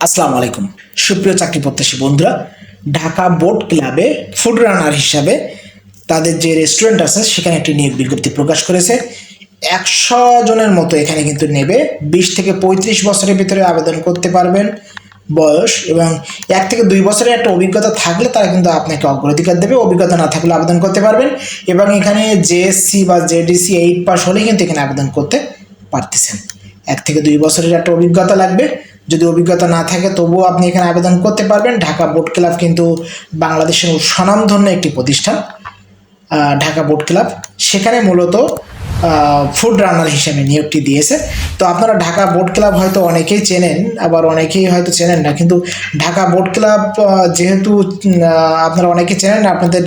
আসসালামু আলাইকুম। সুপ্রিয় চাকরি প্রত্যাশী বন্ধুরা, ঢাকা বোট ক্লাবে ফুড রানার হিসাবে তাদের যে রেস্টুরেন্ট আছে, সেখানে একটি নিয়োগ বিজ্ঞপ্তি প্রকাশ করেছে। একশো জনের মতো এখানে কিন্তু নেবে। বিশ থেকে পঁয়ত্রিশ বছরের ভিতরে আবেদন করতে পারবেন বয়স এবং এক থেকে দুই বছরের একটা অভিজ্ঞতা থাকলে তারা কিন্তু আপনাকে অগ্রাধিকার দেবে। অভিজ্ঞতা না থাকলে আবেদন করতে পারবেন এবং এখানে জেএসসি বা জেডিসি এইট পাস হলে কিন্তু এখানে আবেদন করতে পারতেছেন। এক থেকে দুই বছরের একটা অভিজ্ঞতা লাগবে। যদি অভিজ্ঞতা না থাকে, তবুও আপনি এখানে আবেদন করতে পারবেন। ঢাকা বোট ক্লাব কিন্তু বাংলাদেশের স্বনামধন্য একটি প্রতিষ্ঠান। Dhaka boat club. সেখানে মূলত ফুড রানার হিসেবে নিয়োগটি দিয়েছে। তো আপনারা ঢাকা বোট ক্লাব হয়তো অনেকেই চেনেন, আবার অনেকেই হয়তো চেনেন না। কিন্তু ঢাকা বোট ক্লাব যেহেতু আপনারা অনেকে চেনেন না আপনাদের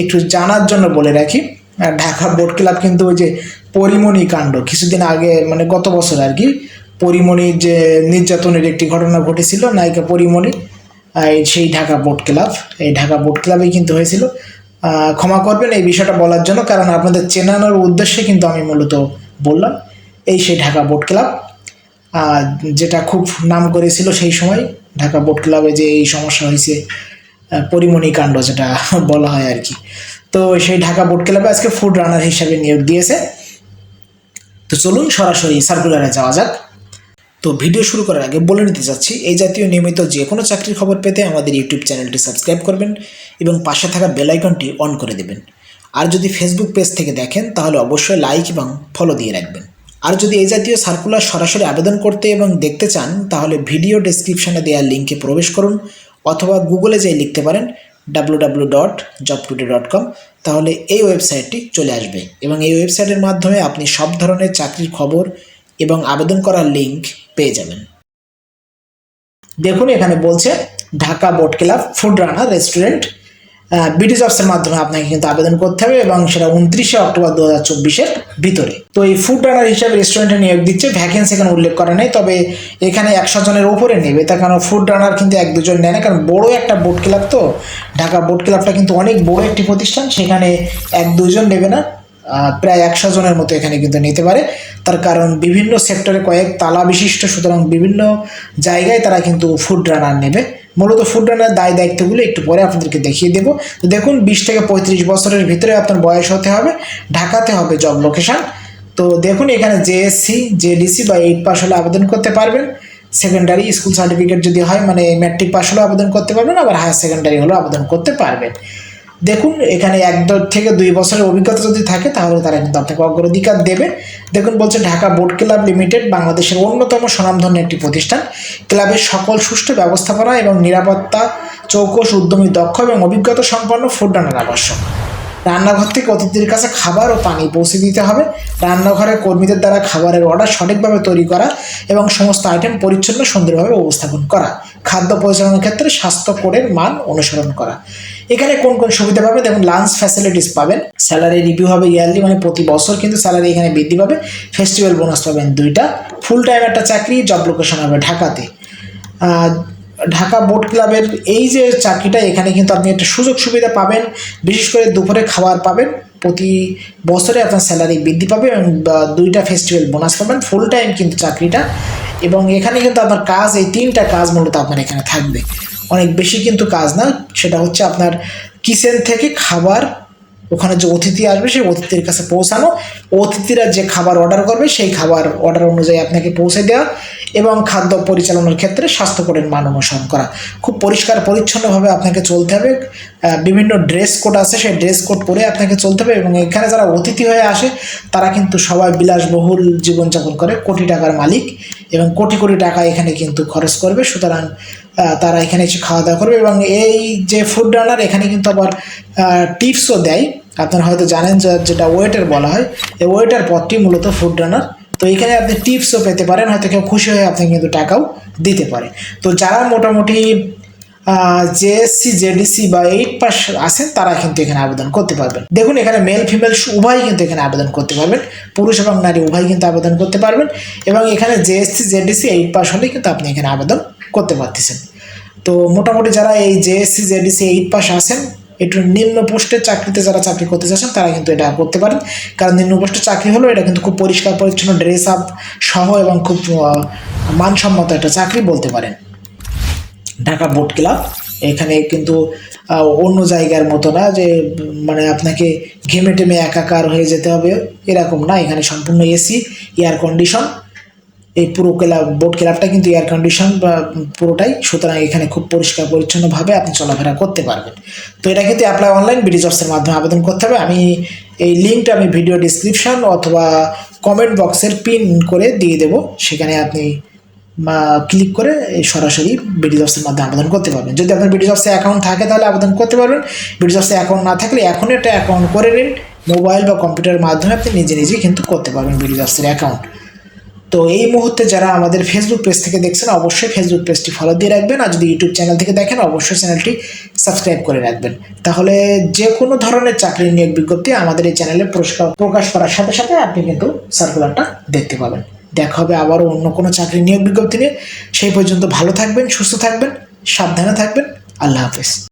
একটু জানার জন্য বলে রাখি। ঢাকা বোট ক্লাব কিন্তু ওই যে পরিমণি কাণ্ড কিছুদিন আগে মানে গত বছর আর কি পরিমণির যে নির্যাতনের একটি ঘটনা ঘটেছিল, নায়িকা পরিমণি সেই ঢাকা বোট ক্লাব, এই ঢাকা বোট ক্লাবেই কিন্তু হয়েছিল। ক্ষমা করবেন এই বিষয়টা বলার জন্য, কারণ আপনাদের চেনানোর উদ্দেশ্যে কিন্তু আমি মূলত বললাম, এই সেই ঢাকা বোট ক্লাব। যেটা খুব নাম করেছিল সেই সময়, ঢাকা বোট ক্লাবে যে এই সমস্যা হয়েছে পরিমণি কাণ্ড যেটা বলা হয় আর কি। তো সেই ঢাকা বোট ক্লাবে আজকে ফুড রানার হিসাবে নিয়োগ দিয়েছে। তো চলুন সরাসরি সার্কুলারে যাওয়া যাক। তো ভিডিও শুরু করার আগে বলে নিতে চাচ্ছি, এই জাতীয় নিয়মিত যে কোনো চাকরির খবর পেতে আমাদের ইউটিউব চ্যানেলটি সাবস্ক্রাইব করবেন এবং পাশে থাকা বেলাইকনটি অন করে দেবেন। আর যদি ফেসবুক পেজ থেকে দেখেন, তাহলে অবশ্যই লাইক এবং ফলো দিয়ে রাখবেন। আর যদি এই জাতীয় সার্কুলার সরাসরি আবেদন করতে এবং দেখতে চান, তাহলে ভিডিও ডেসক্রিপশনে দেওয়া লিঙ্কে প্রবেশ করুন অথবা গুগলে যেয়ে লিখতে পারেন W dot job dot com তাহলে এই ওয়েবসাইটটি চলে আসবে। এবং এই ওয়েবসাইটের মাধ্যমে আপনি সব ধরনের চাকরির খবর এবং আবেদন করার লিঙ্ক পেয়ে যাবেন। দেখুন, এখানে বলছে Dhaka boat club food runner restaurant BD জবসের মাধ্যমে আপনাকে কিন্তু আবেদন করতে হবে এবং সেটা উনত্রিশে অক্টোবর দু হাজার চব্বিশের ভিতরে। তো এই ফুড রানার হিসাবে রেস্টুরেন্টে নিয়োগ দিচ্ছে ভ্যাকেন্সি এখানে উল্লেখ করা নেই, তবে এখানে একশো জনের ওপরে নেবে। তার কারণ ফুড রানার কিন্তু এক দুজন নেয় না, কারণ বড় একটা বোট ক্লাব তো। ঢাকা বোট ক্লাবটা কিন্তু অনেক বড় একটি প্রতিষ্ঠান, সেখানে এক দুজন নেবে না। প্রায় একশো জনের মতো এখানে কিন্তু নিতে পারে। তার কারণ বিভিন্ন সেক্টরে কয়েক তালা বিশিষ্ট, সুতরাং বিভিন্ন জায়গায় তারা কিন্তু ফুড রানার নেবে। মূলত ফুড রানার দায় দায়িত্বগুলো একটু পরে আপনাদেরকে দেখিয়ে দেবো। তো দেখুন, বিশ থেকে পঁয়ত্রিশ বছরের ভিতরে আপনার বয়স হতে হবে, ঢাকাতে হবে জব লোকেশন তো দেখুন, এখানে জেএসসি জেডিসি বা এইট পাস হলে আবেদন করতে পারবেন। সেকেন্ডারি স্কুল সার্টিফিকেট যদি হয় মানে ম্যাট্রিক পাস হলেও আবেদন করতে পারবেন, আবার হায়ার সেকেন্ডারি হলেও আবেদন করতে পারবেন। দেখুন, এখানে এক থেকে দুই বছরের অভিজ্ঞতা যদি থাকে, তাহলে তারা কিন্তু আপনাকে অগ্রাধিকার দেবে। দেখুন, বলছে ঢাকা বোট ক্লাব লিমিটেড, বাংলাদেশের অন্যতম স্বনামধন্য একটি প্রতিষ্ঠান। ক্লাবের সকল সুষ্ঠু ব্যবস্থাপনা এবং নিরাপত্তা চৌকস, উদ্যমী দক্ষ এবং অভিজ্ঞতা সম্পন্ন ফুড রান্নার আবশ্যক। রান্নাঘর থেকে অতিথির কাছে খাবার ও পানি পৌঁছে দিতে হবে। রান্নাঘরের কর্মীদের দ্বারা খাবারের অর্ডার সঠিকভাবে তৈরি করা এবং সমস্ত আইটেম পরিচ্ছন্ন সুন্দরভাবে উপস্থাপন করা। খাদ্য পরিচালনার ক্ষেত্রে স্বাস্থ্য কোডের মান অনুসরণ করা। এখানে কোন কোন সুবিধা পাবেন? দেখুন লাঞ্চ ফ্যাসিলিটিস পাবেন স্যালারি রিভিউ হবে ইয়ারলি মানে প্রতি বছর কিন্তু স্যালারি এখানে বৃদ্ধি পাবে। ফেস্টিভ্যাল বোনাস পাবেন দুইটা। ফুল টাইম একটা চাকরি জব লোকেশন হবে ঢাকাতে। ঢাকা বোট ক্লাবের এই যে চাকরিটা, এখানে কিন্তু আপনি একটা সুযোগ সুবিধা পাবেন। বিশেষ করে দুপুরে খাবার পাবেন। প্রতি বছরে আপনার স্যালারি বৃদ্ধি পাবে এবং দুইটা ফেস্টিভ্যাল বোনাস পাবেন। ফুল টাইম কিন্তু চাকরিটা। এবং এখানে কিন্তু আপনার কাজ, এই তিনটা কাজ মূলত আপনার এখানে থাকবে। অনেক বেশি কিন্তু কাজ না, সেটা হচ্ছে আপনার কিচেন থেকে খাবার ওখানে যে অতিথি আসবে সেই অতিথির কাছে পৌঁছানো। অতিথিরা যে খাবার অর্ডার করবে সেই খাবার অর্ডার অনুযায়ী আপনাকে পৌঁছে দেওয়া এবং খাদ্য পরিচালনার ক্ষেত্রে স্বাস্থ্যকরের মান অনুসরণ করা। খুব পরিষ্কার পরিচ্ছন্নভাবে আপনাকে চলতে হবে। বিভিন্ন ড্রেস কোড আছে, সেই ড্রেস কোড পরে আপনাকে চলতে হবে এবং এখানে যারা অতিথি হয়ে আসে, তারা কিন্তু সবাই বিলাসবহুল জীবনযাপন করে। কোটি টাকার মালিক এবং কোটি কোটি টাকা এখানে কিন্তু খরচ করবে। সুতরাং তারা এখানে এসে খাওয়া দাওয়া করবে এবং এই যে ফুড রানার এখানে কিন্তু আবার টিপসও দেয়। আপনারা হয়তো জানেন যেটা ওয়েটার বলা হয়। এই ওয়েটার পথটি মূলত ফুড রানার তো এখানে আপনি টিপসও পেতে পারেন। হয়তো কেউ খুশি হয়ে আপনি কিন্তু টাকাও দিতে পারে। তো যারা মোটামুটি জেএসসি, জেডিসি বা এইট পাস আছেন, তারা কিন্তু এখানে আবেদন করতে পারবেন। দেখুন, এখানে মেল ফিমেল উভয় কিন্তু এখানে আবেদন করতে পারবেন। পুরুষ এবং নারী উভয় কিন্তু আবেদন করতে পারবেন এবং এখানে জেএসসি, জেডিসি এইট পাস হলে কিন্তু আপনি এখানে আবেদন করতে পারতেছেন। তো মোটামুটি যারা এই জেএসসি, জেডিসি এইট পাস আছেন, একটু নিম্ন পোস্টের চাকরিতে যারা চাকরি করতে চাচ্ছেন, তারা কিন্তু এটা করতে পারেন। কারণ নিম্ন পোস্টের চাকরি হলো এটা কিন্তু খুব পরিষ্কার, পরিচ্ছন্ন ড্রেস আপ সহ এবং খুব মানসম্মত একটা চাকরি বলতে পারেন। Dhaka boat club. এখানে কিন্তু অন্য জায়গার মতো না যে মানে আপনাকে ঘেমে টেমে একাকার হয়ে যেতে হবে, এরকম না। এখানে সম্পূর্ণ এসি এয়ার কন্ডিশন এই পুরো ক্লাব, বোট ক্লাবটা কিন্তু এয়ার কন্ডিশন বা পুরোটাই। সুতরাং এখানে খুব পরিষ্কার পরিচ্ছন্নভাবে আপনি চলাফেরা করতে পারবেন। তো এটা কিন্তু অ্যাপ্লাই অনলাইন বিডি জবসের মাধ্যমে আবেদন করতে হবে। আমি এই লিঙ্কটা আমি ভিডিও ডিসক্রিপশন অথবা কমেন্ট বক্সের পিন করে দিয়ে দেবো। সেখানে আপনি ক্লিক করে সরাসরি বিডি জবসের মাধ্যমে আবেদন করতে পারবেন। যদি আপনার বিডি জবসে অ্যাকাউন্ট থাকে তাহলে আবেদন করতে পারবেন। বিডি জবসে অ্যাকাউন্ট না থাকলে এখন একটা অ্যাকাউন্ট করে নিন। মোবাইল বা কম্পিউটারের মাধ্যমে আপনি নিজে নিজেই কিন্তু করতে পারবেন বিডি জবসের অ্যাকাউন্ট তো এই মুহূর্তে যারা আমাদের ফেসবুক পেজ থেকে দেখছেন, অবশ্যই ফেসবুক পেজটি ফলো দিয়ে রাখবেন। আর যদি ইউটিউব চ্যানেল থেকে দেখেন, অবশ্যই চ্যানেলটি সাবস্ক্রাইব করে রাখবেন। তাহলে যে কোনো ধরনের চাকরি নিয়োগ বিজ্ঞপ্তি আমাদের এই চ্যানেলে প্রকাশ করার সাথে সাথে আপনি কিন্তু সার্কুলারটা দেখতে পাবেন। দেখা হবে আবারও অন্য কোনো চাকরি নিয়োগ বিজ্ঞপ্তি নিয়ে সেই পর্যন্ত ভালো থাকবেন, সুস্থ থাকবেন, সাবধানে থাকবেন। আল্লাহ হাফেজ।